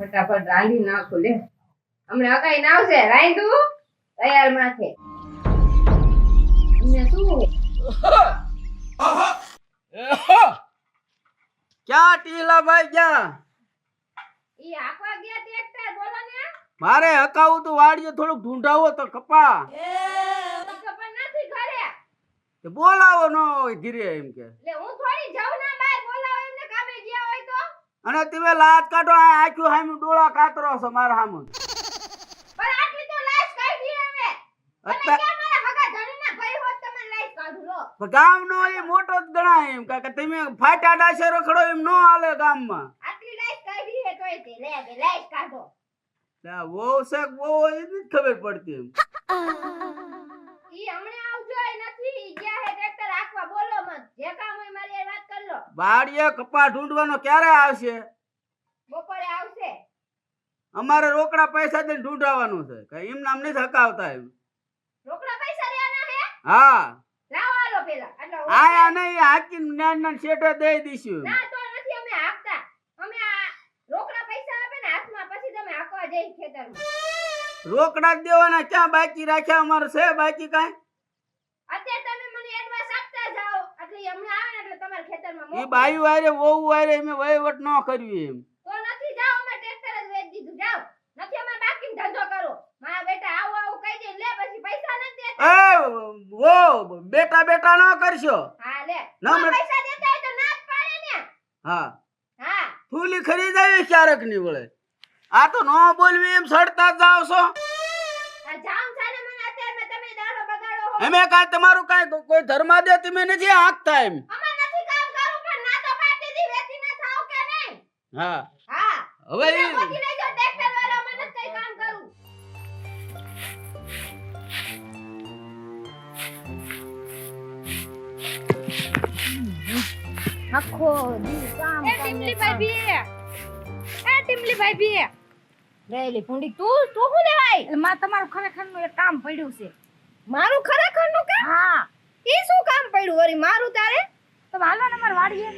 ફટાફટ રાંધી નાખું લે. હમણાં અગાઈ ના આવશે રાંધું? તૈયાર માથે. ને શું? ક્યાં ટીલા ભાઈ ક્યાં? ઈ આખવા ગયા ટ્રેક્ટર બોલો ને. મારે હકાવું તો વાડીએ થોડુંક ઢૂંઢાવો તો કપા. ખબર નથી ઘરે. તે બોલાવો નો ધીરે એમ કે. લે હું થોડી જાઉં ના બહાર બોલાવો એમને કામે ગયા હોય તો અને તમે લાત કાઢો આ આખું હામું ડોળા કાતરો છો મારા હામું. પણ આટલી તો લાશ કાઢી હવે. તમે અત્યાર મારા હગા ધણીના ભાઈ હોત તમે લાશ કાઢું લો. ગામનો એ મોટો જ ગણાય એમ કાકે તમે ફાટા ડાશે રખડો એમ નો હાલે ગામમાં. આટલી લાશ કાઢી હે તોય તે લે બે લાશ કાઢો. લા, વહુ છે કે એ નથી ખબર પડતી એમ. ઈ હમણે વાડીએ કપા ઢૂંઢવાનો ક્યારે આવશે? બપોરે આવશે. અમારે રોકડા પૈસા દઈને ઢૂંઢાવાનું છે. એમ નામ નથી હકાવતા એમ. રોકડા પૈસા લેવાના હે? હા. લાવો આલો પેલા. એટલે આયા નહીં શેઠે દઈ ના તો નથી અમે હાંકતા. અમે આ રોકડા પૈસા આપે ને હાથમાં પછી તમે હાંકવા જઈ ખેતરમાં. રોકડા દેવાના ક્યાં બાકી રાખ્યા અમારે છે બાકી કાંઈ? અત્યારે તમે મને એડવાન્સ આપતા જાઓ. એટલે હમણાં આવે ને એટલે તમારા ખેતરમાં એ. બાયું વારે વહુ આરે મે વહીવટ ન કર્યું એમ. તો નથી જાઓ અમે ટ્રેક્ટર જ વેચી દીધું. જાઓ. નથી અમે બાકી ધંધો કરો. મારા બેટા આવું આવો કહી દે લે પછી પૈસા નથી દેતા. એ વો બેટા બેટા ન કરશો. હા લે. ના, પૈસા દેતા હોય તો ના જ પાડે ને. હા. હા. ફૂલી ખરીદાવી ક્યારેકની વળે. આ તો ન બોલવી એમ સડતા જ જાવ છો. આ જામ સાને મને અત્યારે તમે દાડો એમે કાંઈ તમારું કાંઈ કોઈ ધર્માદે તમે નથી હાંકતા એમ? અમે નથી કામ કરું પણ ના તો પાડી દીધી વેચી ના થાવ કે નહીં? હા. હા. હવે હવે ઈ- ગોતી લેજો ટ્રેક્ટર વાળો અમે નથી કઈ કામ કરું આખો દી કામ એ ટીમલી ભાઈ એ. ટીમલી ભાઈ રેલી ફુંડી તું તું શું લેવાય? એટલે માં તમારું ખરેખરનું એક કામ પડ્યું છે. મારું ખરેખરનું કામ? હા. એ શું કામ પડ્યું વરી મારું તારે? તો હાલો ને વાડીએ.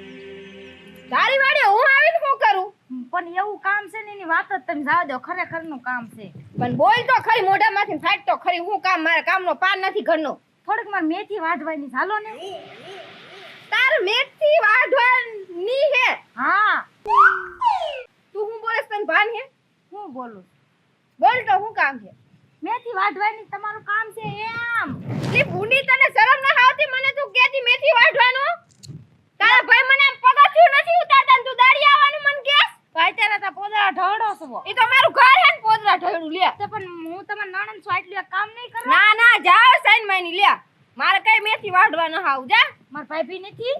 તારી વાડીએ હું આવીને શું કરું? પણ એવું કામ છે ને એની વાત જ તમે જાવ દો. ખરેખરનું કામ છે. પણ બોલ તો ખરી મોઢામાંથી ફાટ તો ખરી. હું કામ મારા કામનો પાર નથી ઘરનો. થોડક માર મેથી વાઢવાની ચાલો હાલો ને. તાર મેથી વાઢવાની હે. હા. તું હું બોલેસ તને ભાન હે? હું બોલું બોલ તો હું કામ છે મેથી વાઢવાની તમારું કામ છે એમ. લી ભૂની તને શરમ ના આવતી? મને તું કેતી મેથી વાઢવાનું? તારા ભાઈ મને આમ પગથિયું નથી ઉતારતા તું દાડી આવવાનું મન કે? ભાઈ ત્યારે તા પોદરા ઢળડો છો. એ તો મારું ઘર હે ને પોદરા ઢળડું લે તો પણ હું તમાર નણંદ છો એટલે કામ નહીં કરું. ના ના જા સાઈન માની લે મારે કઈ મેથી વાઢવા ન હાવ જા. મારા ભાઈ બી નથી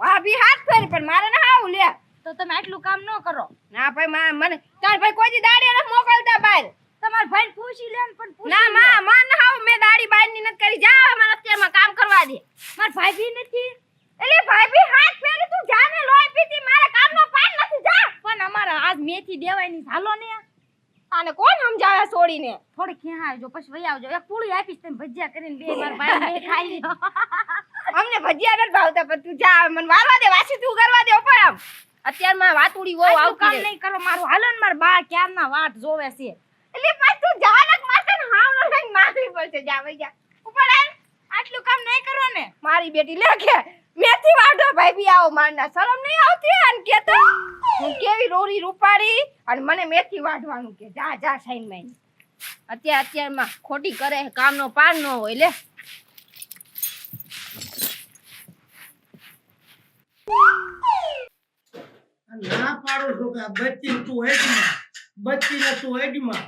ભાભી હાથ ફેરી પણ મારે ના હાવ લે તો તમે આટલું કામ ન કરો. ના ભાઈ મા- મને તાર ભાઈ કોઈ દી દાડી ન મોકલતા બહાર તમારા ભાઈ પૂછી લે પણ પૂછી ના. માં માં ના મે દાડી બહારની નત કરી. જા મારા મને અત્યારમાં કામ કરવા દે. માર ભાઈ બી નથી. એટલે ભાભી હાથ ફેરી તું જાને લોય પીતી મારા કામ નો પાન નથી. જા. પણ અમારા આજ મેથી દેવાની. હાલો ને. આને કોણ સમજાવે છોડીને થોડી ક્યાં આવજો પછી વહી આવજો. એક પૂળી આપીશ તમે ભજીયા કરીને બે વાર ભાઈ મે ખાઈ લો અમને ભજીયા નથી ભાવતા પણ તું જા. મને વારવા દે વાસી તું કરવા દે ઉપર આમ અત્યારમાં વાતુડી બહુ આટલું કામ નહીં કરો મારું હાલન માર બા ક્યારના વાટ જોવે છે. એટલે પાછ તું જા ને માથે ને હાવ નો લઈને મારવી પડશે. જા, ભાઈ, જા. ઉપર આટલું કામ નહીં કરો ને. મારી બેટી લે મેથી વાડો ભાઈ, બી આવો મારના. શરમ નહીં આવતી અન કે તો? હું કેવી રોરી રૂપાડી અને મને મેથી વાડવાનું કે? જા જા, સાઈન માઈન. અત્યાર, અત્યારમાં ખોટી કરે કામનો પાર ન હોય, લે. ના પાડો છો કે બચી તું હેડમાં? બચ્ચીને તું હેડમાં?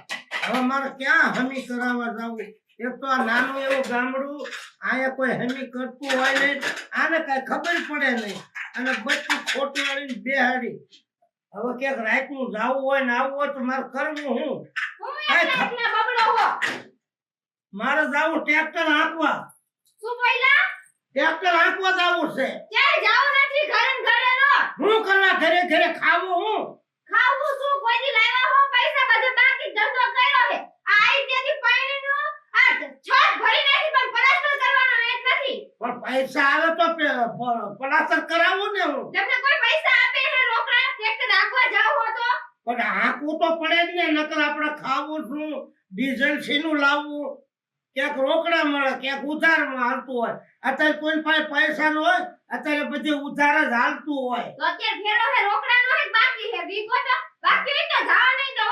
હવે મારે ક્યાં હમી કરાવવા જવું? એક તો આ નાનું એવું ગામડું અહીંયા કોઈ હમી કરતું હોય નહીં આને કાંઈ ખબર પડે નહીં. અને બચ્ચી ખોટી વાળીને બેહાડી. હવે ક્યાંક રાતનું જવું હોય ને આવવું હોય તો મારે કરવું હું? મારે જાવું ટ્રેક્ટર હાંકવા. ટ્રેક્ટર હાંકવા જાવું છે. હું કરવા ઘરે ઘરે ખાવું હું? ખાવું શું? કોઈ લાવ્યા હો? પૈસા બધે બાકી ધંધો કર્યો છે. આ આઈ પાણીનો આ છત ભરી નાખી પણ પ્લાસ્ટર કરવાનો વેચ નથી. પણ પૈસા આવે તો પ્લાસ્ટર કરાવું ને હું. તમને કોઈ પૈસા આપે હે રોકડા? ચેક રાખવા જાવ હો તો. પણ હાંકવું તો પડે જ ને નકર આપણે ખાવું શું ડીઝલ સીનું લાવવું. ક્યાંક રોકડા મળે ક્યાંક ઉધારમાં હાલતું હોય. અત્યારે કોઈ પાસે પૈસા ન હોય અત્યારે બધી ઉધાર જ હાલતું હોય. તો અત્યારે ફેરો હે રોકડા નો હે બાકી હે વીકો તો. બાકી તો જાવ નહીં તો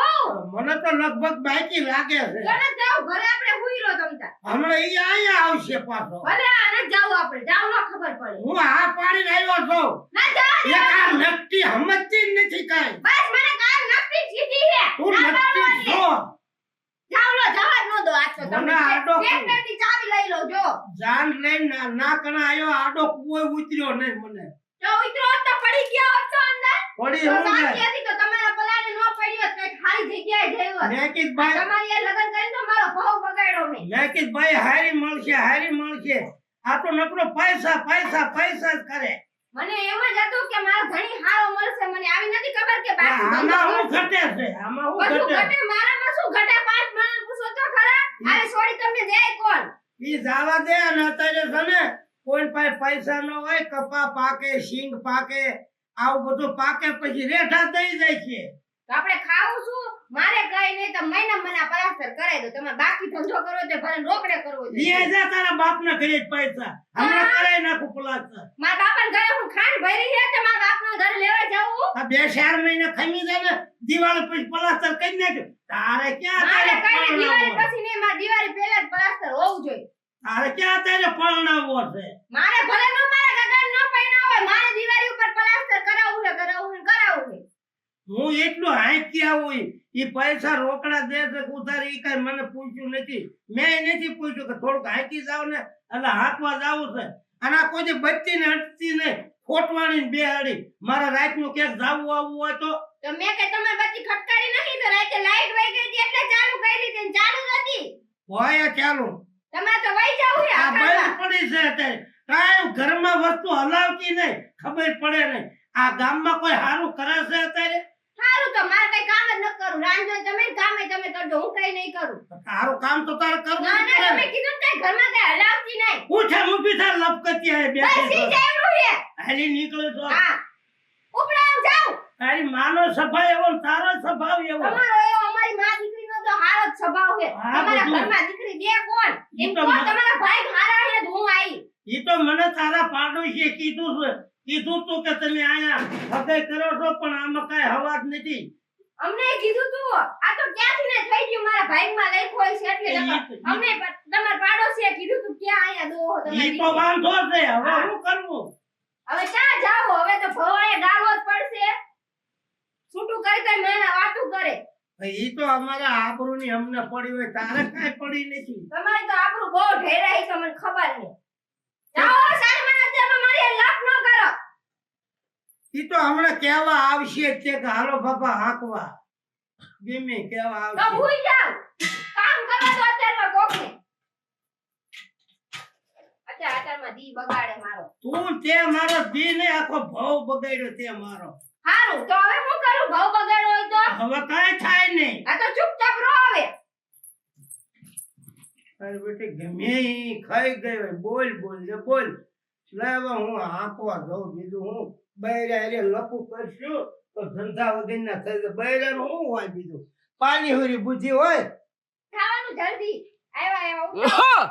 મને તો લગભગ બાકી લાગે છે. ઘરે જાવ ઘરે આપણે હુઈ રહો તમતા હમણાં ઈ અહીંયા આવશે પાછો. ભલે આને જાવ આપણે જાવ ન ખબર પડે. હું આ પાડી આવ્યો છું. ના જાવ એ આ નક્કી હમતી નથી કાઈ. બસ મને કામ નક્કી કીધી હે તું નક્કી છો જાવ લો જવા નો દો આજ તો મને તમે. આડો ટ્રેક્ટરની ચાવી લઈ લો જો. જાન લઈને ના કણા આવ્યો આડો કોઈ ઉતર્યો નહીં મને. જો ઉતરો તો પડી ગયા હોત અંદર. પડી હું તો ખાલી જગ્યાએ જઈ હોત. મેં કીધું ભાઈ તમારી લગ્ન કરીને મારો ભાવ બગાડ્યો મેં. મેં હારી મળશે હારી મળશે. આ તો નકરો પૈસા પૈસા પૈસા જ કરે. મને એમ જ હતું કે મારો ધણી હારો મળશે. મને આવી નથી ખબર કે બાકી આમાં હું ઘટે છે? આમાં હું ઘટે? ઘટે? મારામાં શું ઘટે? પાંચ માણસ પૂછો તો ખરા? અરે છોડી તમને જાય કોણ? ઈ જાવા દે અને અત્યારે છે ને કોઈ પાસે પૈસા ન હોય કપા પાકે સિંગ પાકે આવું બધું પાકે પછી રેઠા થઈ જાય છે. તો આપણે ખાવું શું? મારે કઈ નહીં તો મહિના મહિના પલાસ્ટર કરાવી દો. તમે બાકી ધંધો કરો તો ભલે રોકડે કરવો જોઈએ જા તારા બાપ ને ઘરે જ પૈસા. હમણાં કરાઈ નાખું પ્લાસ્ટર મારા બાપાને ઘરે હું ખાંડ ભરી છે તો મારા બાપના ઘરે લેવા જાઉં? આ બે ચાર મહિના ખમી જાય ને દિવાળી પછી પ્લાસ્ટર કરી નાખ્યું. તારે ક્યાં તારે કઈ દિવાળી પછી નહીં મારે દિવાળી પહેલા જ પલાસ્ટર હોવું જોઈએ. તારે ક્યાં તારે પરણાવવો છે? મારે ભલે ન મારા ગગન નો હોય મારે દિવાળી ઉપર પલાસ્ટર કરાવવું છે કરાવવું છે કરાવવું છે. હું એટલું હાંકી આવું એ પૈસા રોકડા દે છે ઉધારી કઈ મને પૂછ્યું નથી. મેં નથી પૂછ્યું કે થોડુંક હાંકી જાવ ને એટલે હાથમાં જાવું છે. અને આ કોઈ બચ્ચી બચતી ને હટતી નહીં. ખોટવાણી બે હાડી મારા રાતનું ક્યાંક જાવું આવવું હોય તો? મેં કે તમે બધી ખટકારી નથી તો રાતે લાઈટ વહી ગઈ હતી એટલે ચાલુ કરી હતી ને ચાલુ નથી હોય ચાલુ. તમે તો વહી જાવ આ. બંધ પડી છે અત્યારે. કાંઈ ઘરમાં વસ્તુ હલાવતી નહીં. ખબર પડે નહીં. આ ગામમાં કોઈ સારું કરે છે અત્યારે? સારું તો મારે કઈ કામ જ ન કરું. રાંધો તમે કામે તમે કરજો હું કઈ નહીં કરું. તારું કામ તો તારે કરવું ના ના તમે કીધું કઈ ઘરમાં કઈ હલાવતી નહીં. પૂછે મૂકી તાર લપકતી આવે બસ ઈ બેઠી જ છે. હાલી નીકળો તો હા. ઉપડા જાવ તારી માનો સ્વભાવ એવો તારો સ્વભાવ એવો. તમારો એવો અમારી માં દીકરીનો તો હારો જ સ્વભાવ છે. હા, તમારા. ઘરમાં દીકરી બે કોણ? એમ તો તમારા ભાઈ હારા છે હું આવી ઈ તો મને તારા પાડોશીએ કીધું છે. કીધું તું કે તમે આયા હગાઈ કરો છો પણ આમાં કઈ હવા જ નથી. અમને કીધું તું આ તો ક્યાંથી ને થઈ ગયું મારા ભાઈમાં લખ્યો છે એટલે અમને તમાર પાડોશીએ કીધું તું ક્યાં આયા દો તમે ઈ તો વાંધો છે હવે શું કરવું હવે ક્યાં જાવ હવે તો ભવાએ ગાળવો જ પડશે. છૂટું કરી તો મેના વાતું કરે. ઈ તો અમારા આબરૂની અમને પડી હોય તારે કાઈ પડી નથી. તમારે તો આપણું બહુ ઢેરાઈ છે મને ખબર નહીં. જાઓ સારી મને મારી લાપ ન ઈ તો હમણાં કેવા આવશે કે હાલો બાપા હાંકવા. ગમે કેવા તો ભૂઈ જાવ. કામ કરવા અત્યારમાં કોકને. અત્યાર અત્યારમાં દી બગાડે મારો. તું તે મારો દી ને આખો ભાવ બગાડ્યો તે મારો. હારું તો હવે હું કરું? ભાવ બગાડો હોય તો? હવે કાંઈ થાય નહીં. આ તો ચૂપચાપ રહો હવે. અરે બેટી ગમે ખાઈ ગઈ બોલ બોલ બોલ. લે હવે હું હાંકવા જઉં બીજું હું બૈરા એટલે લખું કરશું તો ધંધા વગરના થઈ બૈરા નું શું હોય બીજું? પાણી હોરી બુદ્ધિ હોય? ખાવાનું જલ્દી. આવ્યા આવ્યા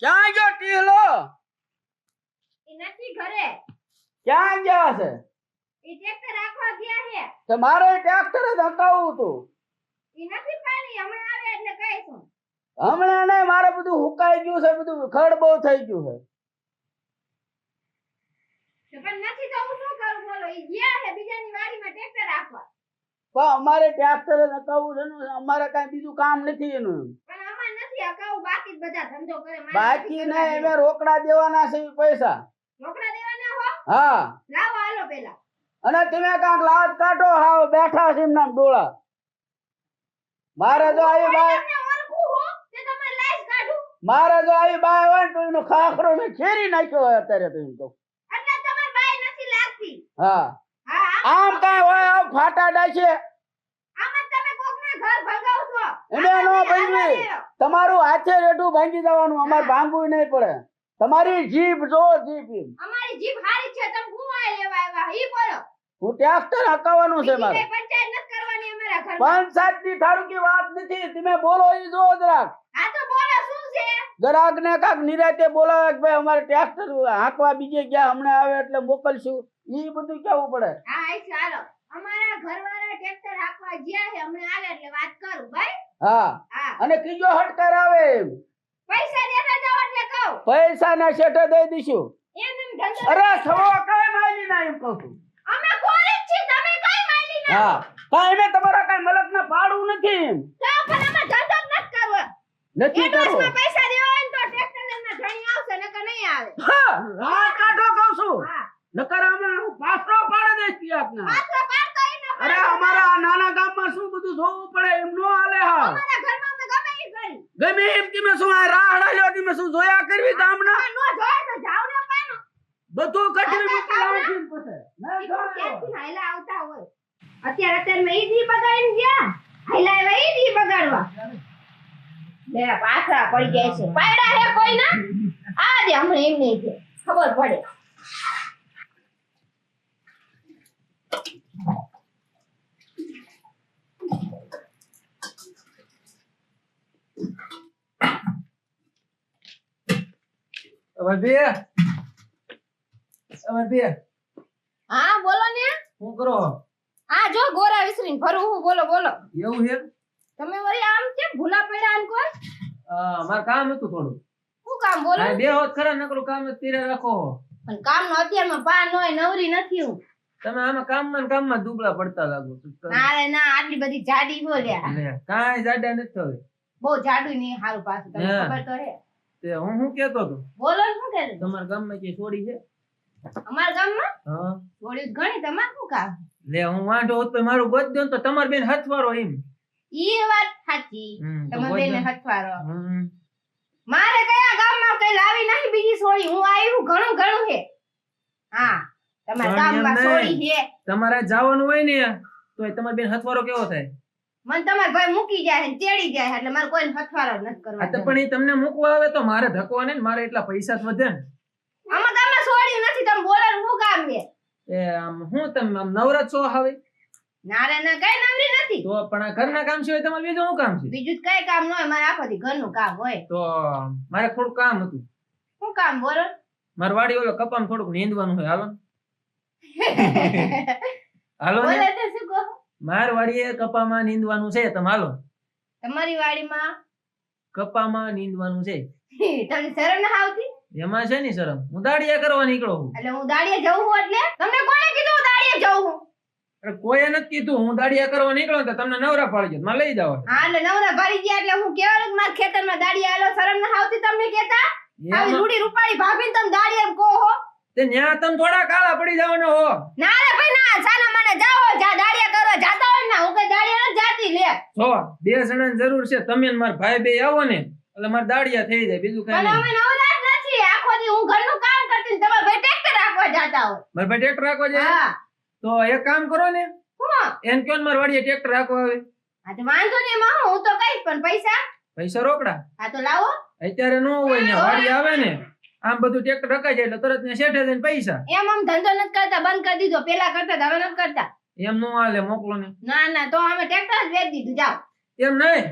ક્યાં ગયો ટીલો? એ નથી ઘરે. ક્યાં ગયા છે? એ ટ્રેક્ટર રાખવા ગયા છે. તો ટ્રેક્ટર જ હકાવવું તું એ નથી પાણી હમણાં આવે એટલે કહીશું. હમણાં નહીં મારે બધું હુકાઈ ગયું છે બધું ખડ બહુ થઈ ગયું છે. પણ નથી તો હું શું કરું? બોલો એ ગયા છે બીજાની વાડીમાં ટ્રેક્ટર રાખવા. પણ અમારે ટ્રેક્ટર નકાવું છે અમારે કઈ બીજું કામ નથી એનું. પણ નથી બાકી જ બધા ધંધો કરે. બાકી નથી નહીં રોકડા દેવાના છે પૈસા. રોકડા દેવાના હો? હા. લાવો હાલો પેલા. અને તમે કાંક લાજ કાઢો હાવ બેઠા છે એમના ડોળા. મારે જો આવી બાય તે મારે જો આવી બાય હોય તો એનો ખાખરો મેં ખેરી નાખ્યો હોય અત્યારે તો એમ કહું એટલે તમારે બાઈ નથી લાગતી હા. આમ કાંઈ હોય આમ ફાટા ડાશે ઘર. તમારું હાથે રેડું ભાંગી જવાનું અમારે ભાંગવું નહીં પડે. તમારી જીભ જો જીભ અમારી જીભ હારી છે તમે હું આ લેવા આવ્યા? ઈ બોલો. હું ટ્રેક્ટર હકાવવાનું છે મારે. પંચાયત નથી કરવાની અમે અમારા ઘરમાં. પંચાયતની ઠારુકી વાત નથી. તમે બોલો ઈ જો જરાક. હા તો બોલો શું છે? જરાક ને કાક નિરાતે બોલાવે કે ભાઈ અમારે ટ્રેક્ટર હાંકવા બીજે ગયા હમણાં આવે એટલે મોકલશું. ઈ બધું કેવું પડે? હા આઈ ચાલો અમારા ઘરવાળા ટ્રેક્ટર રાખવા ગયા છે હમણાં આવે એટલે વાત કરું ભાઈ? હા. હા. અને કીજો હટકાર આવે પૈસા દેતા જાવ એટલે કહું. પૈસા ના શેઠે દઈ દીશું એમ એમ ધંધો અરે સવો કઈ માલી ના એમ કહું અમે ગોરી છીએ તમે કઈ માલી ના હા. કાઈ મે તમારા કઈ મલક ના પાડવું નથી એમ. તો પણ અમે ધંધો જ નથી કરવો. નથી કરવો. પૈસા દેવા હોય ને તો ટ્રેક્ટર એમના ધણી આવશે નકર નહીં આવે. હા હા કાઢો કહું છું. હા નકર પાછો પાડી દઈશ તી આપને. પાછો પાડતો ઈ અરે અમારા નાના ગામમાં શું બધું જોવું પડે એમ નો હાલે હા. અમારા ઘરમાં અમે ગમે ઈ કરી ગમે એમ તમે શું આ રાહડા લ્યો તમે શું જોયા કરવી ગામના? નો જોય તો જાવ ને પાનો. બધું કટવી મૂકી કાકા રાખીને પછી. ના જોયો. ક્યાંથી હાયલા આવતા હોય? અત્યારે અત્યારે મેં ઈ બગાડીને ગયા. હાયલા એવા ઈ બગાડવા. લે પાછા પડી જાય છે. પાયડા હે કોઈ ના આ દે હમણાં એમ નહીં છે. ખબર પડે. હવે બે હા બોલો ને. શું કરો? આ જો ગોરા વિસરીને ફરું હું બોલો બોલો. એવું છે? તમે વળી આમ કેમ ભૂલા પડ્યા આમ કોઈ? મારે કામ હતું થોડું. શું કામ બોલો? બે હોત ખરા નકરું કામ તીરે રાખો. પણ કામ નો અત્યારમાં પા હોય નવરી નથી હું. તમે આમાં કામમાં કામમાં દુબળા પડતા લાગો. ના રે ના આટલી બધી જાડી બોલ્યા લે, કાંઈ જાડા નથી થવે. બહુ જાડું નહીં હારું પાછું તમને ખબર તો હે. તે હું શું કેતો તો બોલો શું કે તમારા ગામમાં કે છોડી છે? અમારા ગામમાં? હા. છોડી ઘણી તમાર શું કામ? લે હું વાંઢો હોત તો મારું ગોત દો તો તમાર બેન હથવારો એમ. ઈ વાત સાચી. તમાર બેન હથવારો. મારે કયા ગામમાં કઈ લાવી નહીં બીજી સોળી હું આવ્યું ઘણું ઘણું છે હા. તમારા જવાનું હોય ને તો તમારે બેન હથવારો કેવો થાય? મને તમારે ભાઈ મૂકી જાય ને તેડી જાય એટલે મારે કોઈને હથવારો નથી આ તો પણ એ તમને મૂકવા આવે તો મારે ધકવા ને મારે એટલા પૈસા જ વધે ને. આમાં ગામમાં સોળી નથી તમે બોલે હું કામ છે? એ આમ હું તમે આમ નવરાત છો હવે? નારે ના કઈ નવરી નથી. તો પણ આ ઘરના કામ સિવાય તમારે બીજું શું કામ છે? બીજું કઈ કામ ન હોય મારે આખો દી ઘરનું કામ હોય. તો મારે થોડું કામ હતું. શું કામ બોલો મારે વાડી ઓલો કપામાં થોડુંક નીંદવાનું હોય હાલો ને. હાલો બોલે તો શું કહો? માર વાડીએ કપામાં નીંદવાનું છે તમે હાલો. તમારી વાડીમાં? કપામાં નીંદવાનું છે. તમને શરમ ના આવતી? એમાં છે ને શરમ? હું દાડિયા કરવા નીકળો છું એટલે હું દાડીએ જવું છું એટલે? તમને કોણે કીધું હું દાડીએ જવું છું અરે કોઈએ નથી કીધું હું દાડિયા કરવા નીકળો તો તમને નવરા પાડી મને લઈ જાવ. હા એટલે નવરા ભરી ગયા એટલે હું કેવાનું માર મારા ખેતરમાં દાડિયા આલો શરમ ના આવતી તમને કેતા આવી રૂડી રૂપાળી ભાભી તમે દાડિયા એમ કહો હો. તે ન્યા તમે થોડા કાળા પડી જવાનો હો. ના રે ભાઈ ના સાના મને જાઓ જા દાડિયા કરો જાતા હોય ના હું કે દાડિયા ન જાતી લે જો બે જણાની જરૂર છે તમે ને માર ભાઈ બે આવો ને એટલે માર દાડિયા થઈ જાય બીજું કઈ નહીં. અમે નવરા જ નથી આખો દી હું ઘરનું કામ કરતી ને તમારા ભાઈ ટ્રેક્ટર રાખવા જાતા હો. મારા ભાઈ ટ્રેક્ટર રાખવા જાય? હા. તો એક કામ કરો ને એમ કયો ને મારા વાડીએ ટ્રેક્ટર રાખવા આવે? હા તો વાંધો નહીં હું હું તો કઈશ પણ પૈસા? પૈસા રોકડા? હા તો લાવો. અત્યારે ન હોય ને વાડી આવે ને આમ બધું ટ્રેક્ટર રખાય જાય એટલે તરત ને શેઠે જઈને પૈસા. એમ આમ ધંધો નથી કરતા બંધ કરી દીધો. પેલા કરતા હવે નથી કરતા. એમ નો હાલે મોકલો ને. ના ના તો અમે ટ્રેક્ટર જ વેચી દીધું. જાઓ. એમ નહીં?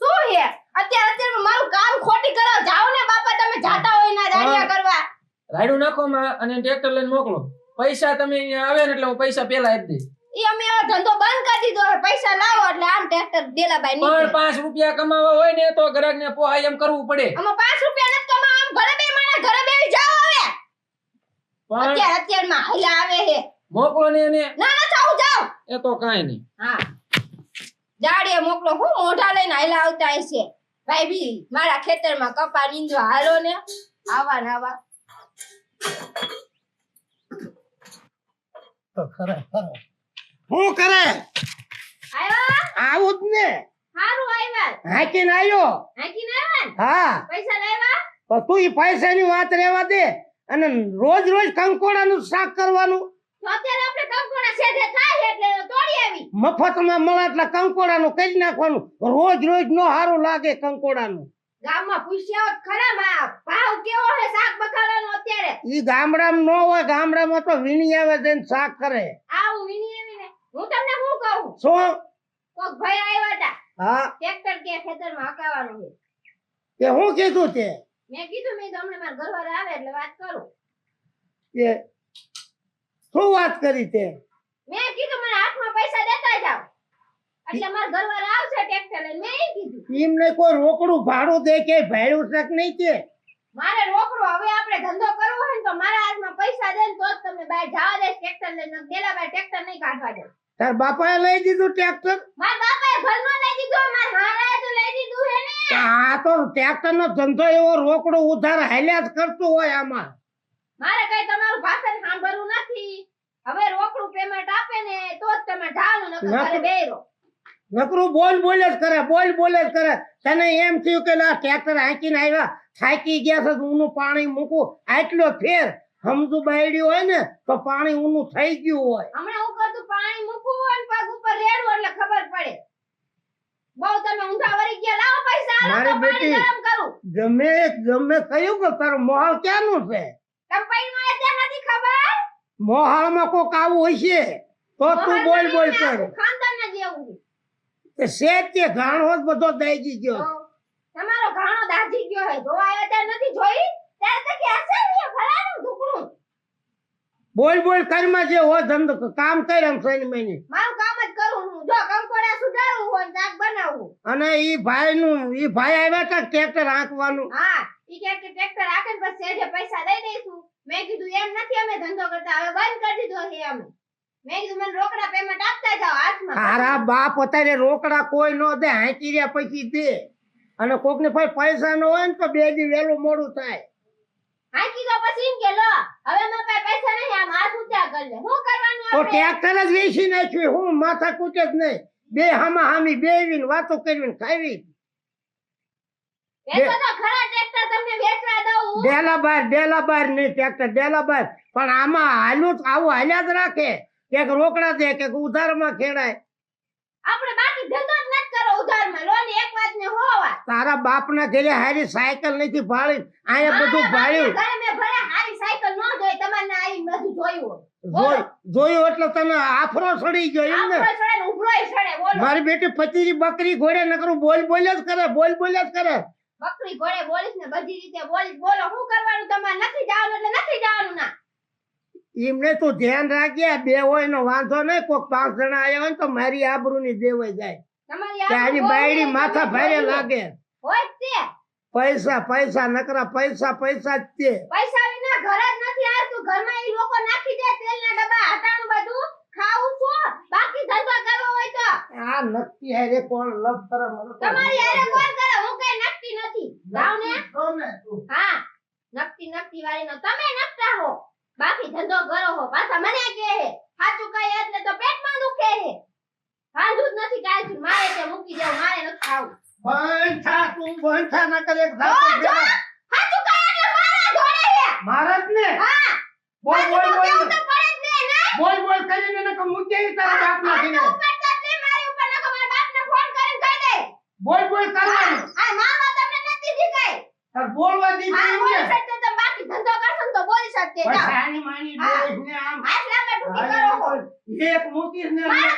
શું હે અત્યારે અત્યારે મારું કામ ખોટી કરો. જાઓ ને બાપા તમે જાતા હોય ના દાડિયા કરવા. રાડું નાખો માં અને ટ્રેક્ટર લઈને મોકલો. પૈસા તમે અહીંયા આવે ને એટલે હું પૈસા પેલા આપી દઈશ. અમે ધંધો બંધ કરી દીધો. પૈસા લાવો એટલે આમ ટ્રેક્ટર ડેલાભાઈ પણ પાંચ રૂપિયા કમાવા હોય ને તો ગ્રાહક ને પોહાય એમ કરવું પડે. આમાં પાંચ રૂપિયા નથી કમાવા. બેસી જાઓ હવે. અત્યારે અત્યારમાં હાલ્યા આવે હે મોકલો ને એને. ના ના જાઓ જાઓ. એ તો કાંઈ નહીં. હા. દાડીએ મોકલો. હું મોઢા લઈને હાલ્યા આવતા હશે ભાઈ બી મારા ખેતરમાં કપા નીંદવા હાલો ને. આવા ને આવા. શું કરે? આવ્યા? આવું જ ને. સારું આવ્યા. હાકીને આવ્યો? હાકીને આવ્યા હા. પૈસા લાવ્યા? પણ તું એ પૈસાની વાત રહેવા દે અને રોજ રોજ કંકોડાનું શાક કરવાનું. અત્યારે કંકોડા શેઢે થાય એટલે તોડી આવી. મફતમાં મળે એટલે કંકોડાનું કરી નાખવાનું. રોજ રોજ નો સારું લાગે કંકોડાનું. ગામમાં પૂછ્યા ખરા ભાવ કેવો હે શાક બકાલાનો અત્યારે? ઈ ગામડામાં નો હોય ગામડામાં તો વીણી આવે જઈને શાક કરે. આવું વીણી આવીને હું તમને શું કહું? શું? કોક ભાઈ આવ્યા હતા. હા. ટ્રેક્ટર કે ખેતરમાં હકાવવાનું છે. તે હું કીધું તે? મેં કીધું મેં તો હમણાં મારા ઘરવાળા આવે એટલે વાત કરું. કે શું વાત કરી તે? મેં કીધું મને હાથમાં પૈસા દેતા જાવ એટલે મારા ઘરવાળા આવશે ટ્રેક્ટર લઈને. મેં કીધું. એમને કોઈ રોકડું ભાડું દે કે ભાડું નહીં કે? મારે રોકડો હવે આપણે ધંધો કરવો હોય તો મારા હાથમાં પૈસા દે તો જ તમને બહાર જવા દે ટ્રેક્ટર લઈને. ગેલા બાર ટ્રેક્ટર નહીં કાઢવા દે. તાર બાપાએ લઈ દીધું ટ્રેક્ટર? માર બાપાએ ઘરનો લઈ દીધું માર હારાએ તો લઈ દીધું હે ને. આ તો ટ્રેક્ટર નો ધંધો એવો રોકડો ઉધાર હાલ્યા જ કરતો હોય આમાં. મારે કઈ તમારું ભાષણ સાંભળવું નથી. હવે રોકડું પેમેન્ટ આપે ને તો જ તમે ઢાળો નકર ઘરે બેરો નકરું બોલ બોલ જ કરે બોલ બોલ જ કરે. તને એમ થયું કે લા ટ્રેક્ટર હાંકીને આવ્યા થાકી ગયા છે ઊનું પાણી મૂકું. આટલો ફેર સમજુ બાયડ્યું હોય ને તો પાણી ઊનું થઈ ગયું હોય. હમણાં હું પાણી મૂકવું હોય ને પગ ઉપર રેડવું એટલે ખબર પડે. બહુ તમે ઊંધા વળી ગયા લાવો પૈસા આલો મારી બેટી. ગરમ કરું. ગમે ગમે કયું કે તારો મોહાલ ક્યાંનું છે? કંપાઈમાં અત્યારે નથી ખબર? મોહાળમાં કોક આવું હશે તો તું બોલ બોલ કર. ખાનદાનના જેવું છે. તે શેઠ કે ઘાણો જ બધો દાજી ગયો. તમારો ઘાણો દાજી ગયો હે જોવા આવ્યા નથી જોઈ? ત્યારે તો કે હશે ને ફલાણું ઢુકણું. બોલ બોલ કર્મ જે હો ધંધો કામ કર એમ શનિ મહિને મારું કામ જ કરું હું જો કંકોડા સુધારું હોય શાક બનાવવું. અને ઈ ભાઈ નું ઈ ભાઈ આવ્યા તા ટ્રેક્ટર હાંકવાનું. હા ઈ કે કે ટ્રેક્ટર ને પછી શેઠે પૈસા દઈ દઈશું મેં કીધું એમ નથી અમે ધંધો કરતા. હવે બંધ કરી દીધો છે અમે. મેં કીધું મને રોકડા પેમેન્ટ આપતા જાઓ હાથમાં. તારા બાપ અત્યારે રોકડા કોઈ નો દે હાંકી રહ્યા પછી દે. અને કોક ને ભાઈ પૈસા ન હોય ને તો બે દી વેલું મોડું થાય. હા કીધો પછી એમ કે લો હવે મે પાસે પૈસા નહીં આ હાથ ઊંચા કર લે. હું કરવાનું તો ટ્રેક્ટર જ વેચી નાખ્યું હું માથા કૂટે જ નહીં. બે હામા હામી બેવીને વાતો કરવીને ખાવી એ તો ખરા ટ્રેક્ટર તમને વેચવા દઉં. ડેલા બાર ડેલા બાર નહીં ટ્રેક્ટર ડેલા બાર. પણ આમાં હાલું આવું હાલ્યા જ રાખે. કે રોકડા દે કે ઉધારમાં ખેડાય. આપણે બાકી ધંધો જ નથી કરો ઉધારમાં. લો એક વાત ને તારા બાપના ઘરે હારી સાયકલ નથી ભાળી અહીંયા બધું ભાળ્યું. જોયું એટલે તને આફરો સડી ગયો એમ ને. મારી બેટી પચીરી બકરી ઘોડે નકરું બોલ બોલ જ કરે બોલ બોલ જ કરે. બકરી ઘોડે બોલીશ ને બધી રીતે બોલીશ બોલો શું કરવાનું? તમારે નથી જવાનું એટલે નથી જવાનું ના. એમને તું ધ્યાન રાખજે બે હોય નો વાંધો નહીં કોક પાંચ જણા આવ્યા હોય તો મારી આબરૂની દેવાઈ જાય. આની બાયડી માથા ભારે લાગે. પૈસા પૈસા નકરા પૈસા પૈસા જ તે. પૈસા વિના ઘર જ નથી આવતું. ઘરમાં એ લોકો નાખી દે તેલના ડબ્બા હટાણું બધું ખાવું છો? બાકી ધંધો કરવો હોય તો. આ નક્કી હારે કોણ લવ કરે મને તમારી હારે કોણ કરે? હું કઈ નક્કી નથી. જાવ ને. હા. નક્કી નક્કી વાળી નો. તમે નકતા હો. બાકી ધંધો કરો હો. પાછા મને કહે હે. સાચું કહે એટલે તો પેટમાં દુખે હે. વાંધું જ નથી કાંઈ મારે તે મૂકી દેવું મારે નથી ખાવું. બંધ થા તું બંધ થા ના કરે એક જો, જો, ફેરા. કહે એટલે મારા જોડે હે? મારા જ ને? હા. બોલ બોલ બોલ. કેવું તો પડે જ ને ને? બોલ બોલ કરીને નકર મૂકી આવી તારા બાપ નાખીને હાથ ઉપરતા જ લે, મારી ઉપર નકર મારા બાપને ફોન કરીને કહી દે. બોલ બોલ કરવાનું આ મામા તમને નથી શીખાય તાર બોલવા દીધી હા એમ બોલી ને? બાકી ધંધો કરશો તો બોલી શકते પણ સાની માની હા. ને આમ. હાથ લાંબા ટૂંકી કરો. એક મૂકીશ ને મારો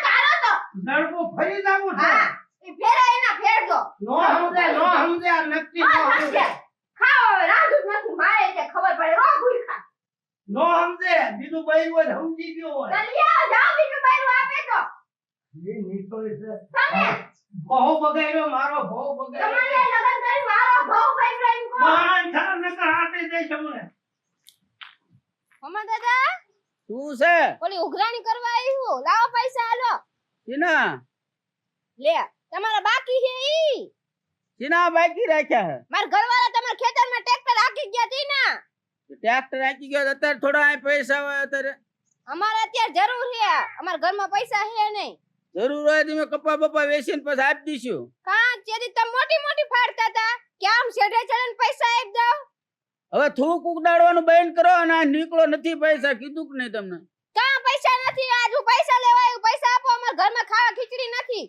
લડવું ફરી જવું છે. હા એ ફેરા એના ફેરજો નો સમજે નો સમજે આ નક્કી નો સમજે ખાઓ હવે નથી મારે તે ખબર પડે. રો ભૂખા નો સમજે બીજું બઈ હોય સમજી ગયો હોય. કલ્યા જાઓ બીજું બાયરું આપે તો. એ નીકળે છે. તમે? બહુ બગાડ્યો મારો બહુ બગાડ્યો. તમને લગન કરી મારો બહુ ભાઈ કહો. મહાન થા નકર હાથે દે હમણે મમ્મા દાદા? શું છે? ઓલી ઉઘરાણી કરવા આવી હું લાવો પૈસા હાલો. ચીના? લે તમારા બાકી છે ઈ. ચીના બાકી રાખ્યા હે? મારા ઘરવાળા તમારા ખેતરમાં ટ્રેક્ટર હાકી ગયા તી ના. ટ્રેક્ટર રાખી ગયો અત્યારે થોડા આ પૈસા હોય અત્યારે. અમારે અત્યારે જરૂર છે અમારા ઘરમાં પૈસા છે નહીં. જરૂર હોય તો મેં કપા બપા વેચીને પછી આપી દઈશું. કાં ચેરી તમે મોટી મોટી ફાડતા હતા કે આમ શેઢે ચડીને પૈસા આપી દો? હવે થૂક ઉડાડવાનું બંધ કરો અને આ નીકળો નથી પૈસા. કીધું કે નહીં તમને? કાં પૈસા નથી? આજુ પૈસા લેવાયું પૈસા ઘરમાં ખાવા ખીચડી નથી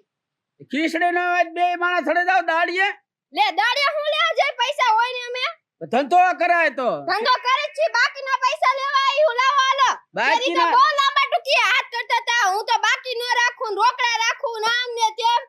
ખીચડી ના હોય બે માણસ થડે જાવ દાડીએ લે દાડીએ હું લેવા જાય? પૈસા હોય ને અમે? ધંધો કરાય તો. ધંધો કરે છે બાકીના પૈસા લેવા આવ્યું લાવો હાલો. બાકી ચેરી તો બહુ લાંબા ટૂંકી હાથ કરતા તા હું તો બાકી ન રાખું રોકડા રાખું ને આમ ને તેમ.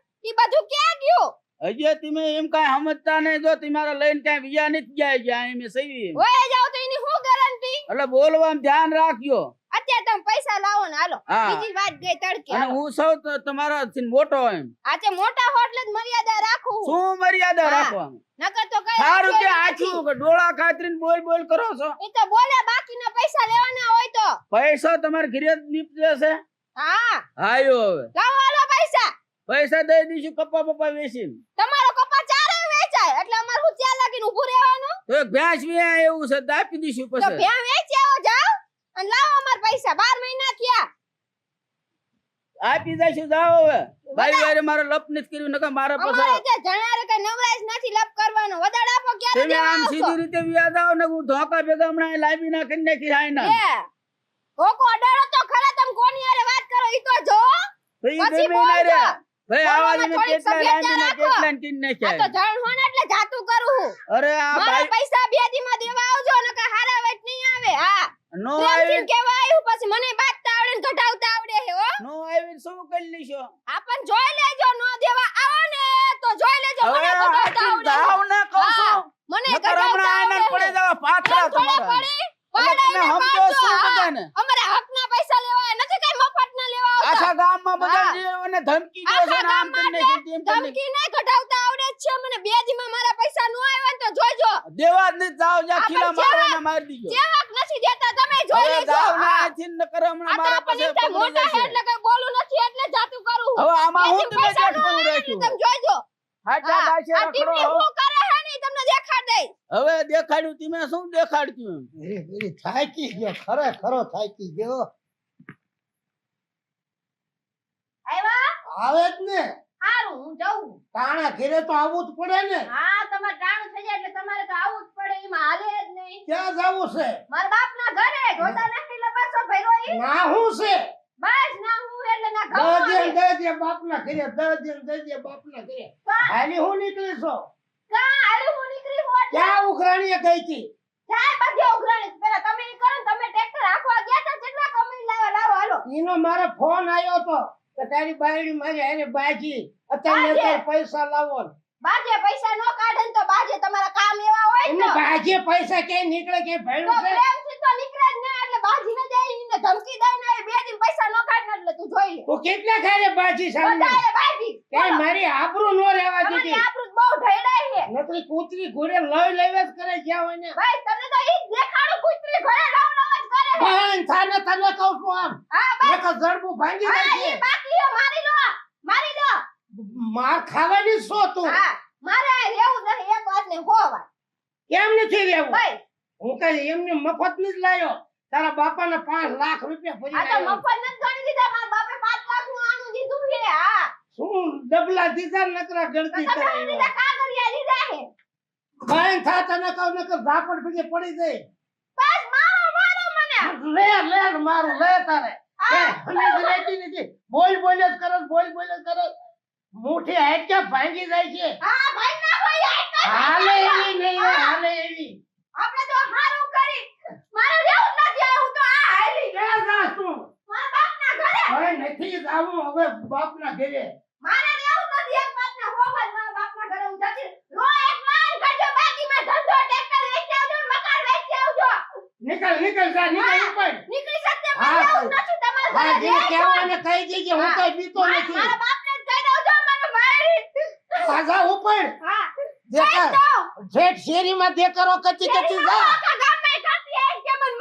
કઈ સમજતા નહીં જો તમારા લઈને કાઈ વિયા નથી ગયા ગયા એમ સહી. વહી જાવ તો એની શું ગેરંટી એટલે બોલવામાં ધ્યાન રાખજો. અત્યારે તમે પૈસા લાવો ને હાલો હા. બીજી વાત ગઈ તડકે. અને હાલો. હું સૌ તમારા થી મોટો એમ. આજે મોટા હો એટલે જ મર્યાદા રાખું. શું મર્યાદા હા. નકર તો કઈ સારું કે નથી. ડોળા ખાતરીને બોલ બોલ કરો છો? એ તો બોલે બાકીના પૈસા લેવાના હોય તો. પૈસા તમારે ઘરે જ નીપજે છે? હા. આયો હવે. લાવો હાલો પૈસા. પૈસા દઈ દઈશું કપ્પા પપ્પા વેચીને. તમારો કપા ચારે વેચાય એટલે અમારે ત્યાં લાગીને ઊભું રહેવાનું? તો ભેંસ વ્યા એવું છે તો આપી દઈશું પછી અને લાવો અમાર પૈસા બાર મહિના થયા. આપી દેશું જાઓ હવે. ભાઈ વારે મારો લપ નથી કર્યું નકા મારા અમારે કે જણારે કે નવરાશ નથી લપ કરવાનો. વધારે આપો ક્યારે તમે આમ સીધી રીતે વ્યાજ આવો ને હું ધોકા ભેગા હમણાં લાવી ના કરી નાખી હાય ના. કોકો અડાડો તો ખરા તમ કોની હારે વાત કરો? ઈ તો જો. પછી બોલ ના રે ભાઈ આવાજ ને કેટલા લાંબી ના. કેટલા ને કિન આ તો જાણ જણ એટલે જાતું કરું અરે આ ભાઈ પૈસા બે દીમાં દેવા આવજો નકા હારા વેટ નહીં આવે. હા. નો આવી કેવા આવ્યું પછી મને બાત આવડે ને કઢાવતા આવડે હે હો. નો આવી શું કરી લીશો? આપણ જોઈ લેજો નો દેવા આવો ને તો જોઈ લેજો મને ઘટાવતા આવડે જાવ ને કહું છું. મને આને આવડે પડે જવા પાછળ તમારા પડી એટલે તમે પડાઈને સમજો પાડજો, શું હા. બધાને અમારે હકના પૈસા લેવા નથી કઈ મફતના લેવા આવતા આખા ગામમાં બધા હા. જે એને ધમકી દે આખા છે ને આમ ગામમાં કરીને તેમ કરીને ધમકી નહીં કઢાવતા આવડે જ છે મને બે દીમાં મારા પૈસા નો આવ્યા ને તો જોઈજો દેવા જ નહીં જાવ જા આ ખીલા પણ મારવાના મારી દીજો જેવાક નથી દેતા તમે જોઈ હવે લેજો જાવ ને હા. આથી નકર આ હમણાં તો મારા આપણને પાસે ત્યાં પકડી મોટા હે જશે એટલે કઈ બોલું નથી એટલે જાતું કરું હવે આમાં હું બે દી તમે પૈસા નો દેખવાનું આવ્યા એટલે રાખ્યું તમે જોઈજો હાચા હા, કરે હે ને તમને દેખાડ હવે દેખાડ્યું તમે શું દેખાડ્યું એ એ થાકી ગયો ખરેખરો થાકી ગયો. આવ્યા? આવે જ ને. સારું હું જાઉં. તાણા ઘેરે તો આવવું જ પડે ને. હા તમારે ટાણું થઈ જાય એટલે તમારે તો આવું જ પડે એમાં હાલે જ નહીં. ક્યાં જવું છે? મારા બાપના ઘરે જોતા નથી લબાસો ભર્યો ના હું છે. બસ ના હું. એટલે દજે બાપના ઘરે દજે દજે બાપના ઘરે. હાલી હું નીકળી છો? કા? હાલે હું નીકળી હોત ક્યાં ઉઘરાણીએ ગઈ હતી? જાય બધે ઉઘરાણી? પેલા તમે ઈ કરો તમે ટ્રેક્ટર આખવા ગયા તા? કેટલા કમાઈ લાવા લાવો હાલો. એનો મારે ફોન આવ્યો તો કે તારી બાયડી મારી હારે બાજી. અત્યારે? અત્યારે પૈસા લાવો. બાજે પૈસા નો કાઢે તો બાજે તમારા કામ એવા હોય ને બાજે પૈસા ક્યાંય નીકળે કે ભેળું છે? પ્રેમથી તો નીકળે જ ને એટલે બાજી ન જાય એને ધમકી દઈને આવે બે દિન પૈસા નો કાઢ એટલે તું જોઈ લે. તું કેટલા ખારે બાજી સામે? વધારે બાજી. કે મારી આબરૂ નો રહેવા દીધી. મારી આપણું બહુ ઢળાય છે. નકરી કૂતરી ઘોડે લઈ લેવા જ કરે જ્યાં હોય ને. ભાઈ તમને તો ઈ દેખાડું કુતરી ઘરે લવ લવ જ કરે. ભાઈ થાને તને કહું છું આમ. હા બસ. નકર જડબું ભાંગી હા જાય ઈ બાકી હે, મારી લો મારી લો માર ખાવાની છો તું? હા મારે રહેવું નહીં એક વાત ને હોવા કેમ નથી રહેવું? ભાઈ. હું કઈ એમને મફતની જ લાયો? તારા બાપાને પાંચ લાખ રૂપિયા ભરી આ તો મફત નથી ગણી દીધા મારા બાપે પાંચ લાખનું આનું દીધું છે હા. શું ડબલા દીધા નકરા ગણતી કરે દીધા કાગળિયા લીધા છે. બહેન થા તને કહું નકર ઝાપડ ભેગે પડી જાય. બસ મારો મારો મને. લે લે મારું લે તારે. એ, નથી. બોલ બોલ જ કરો બોલ બોલ જ કરો. મુઠી કે ભાંગી જાય છે? હા ભાઈ ના હોય હાલે એવી નહીં હાલે એવી. આપણે તો હારું કરી મારે રહેવું જ નથી આ હું તો આ હાલી ક્યાં જાસ તું મારા બાપના ઘરે હવે જાવું હવે બાપના ઘરે. મારે રહેવું નથી એક વાત ને હો વાત મારા બાપના ઘરે હું જતી રો એક વાર કરજો બાકી માં ધંધો ટ્રેક્ટર વેચી આવજો મકાન વેચી આવજો. નીકળ નીકળ જા નીકળ ઉપર. નીકળી શકતે હા, પણ નથી તમારા ઘરે જે કહેવાને કહી દેજે હું કઈ બીતો નથી. મારા બાપને જ કહી દઉં મને મારી. સાજા ઉપર. હા. દેખા જેઠ શેરીમાં દેકારો કચી કચી જા. આવી મને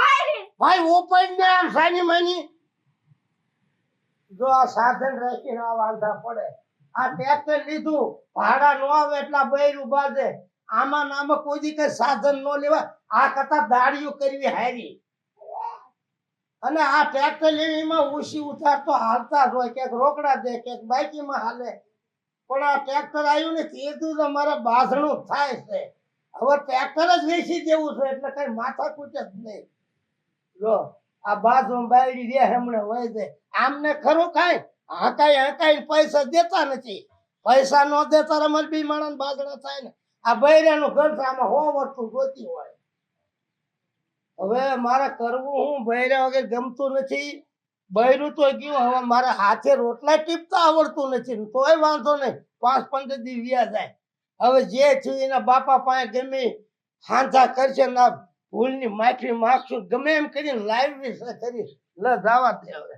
ભાઈ ઉપર ને આમ સાની માની. જો આ સાધન રાખીને આ વાંધા પડે. આ ટ્રેક્ટર લીધું, ભાડા નો આવે એટલા બૈર ઊભા છે. આમાં નામે કોઈ દી કઈ સાધન નો લેવા. આ કરતા દાડીઓ કરવી હારી. અને આ ટ્રેક્ટર લેવીમાં ઉસી ઉતાર તો હાલતા જ હોય. ક્યાંક રોકડા દે, ક્યાંક બાઈકીમાં હાલે. પણ આ ટ્રેક્ટર આવ્યું ને તે તો તમારે બાસણું થાય છે. હવે ટ્રેક્ટર જ વેચી દેવું છે, એટલે કઈ માથા કૂટે જ નહીં. જો, આ બાજુ બાયડી રે હમણે હોય છે. આમને ખરું ખાય હકાઈ હકાઈ પૈસા દેતા નથી. પૈસા નો દેતા રમલ બી માણસ બાજડા થાય ને. આ બૈરાનું ઘર આમાં હો વસ્તુ જોતી હોય. હવે મારે કરવું હું? બૈરા વગર ગમતું નથી. બૈરું તો ગયું, હવે મારે હાથે રોટલા ટીપતા આવડતું નથી તોય વાંધો નહીં. પાંચ પંદર દી વ્યા જાય. હવે જે થયું એના બાપા પાસે ગમે હાંધા કરશે ના ભૂલની માફી માગશું. ગમે એમ કરીને લાઈવ કરી. લ, જાવા દે હવે.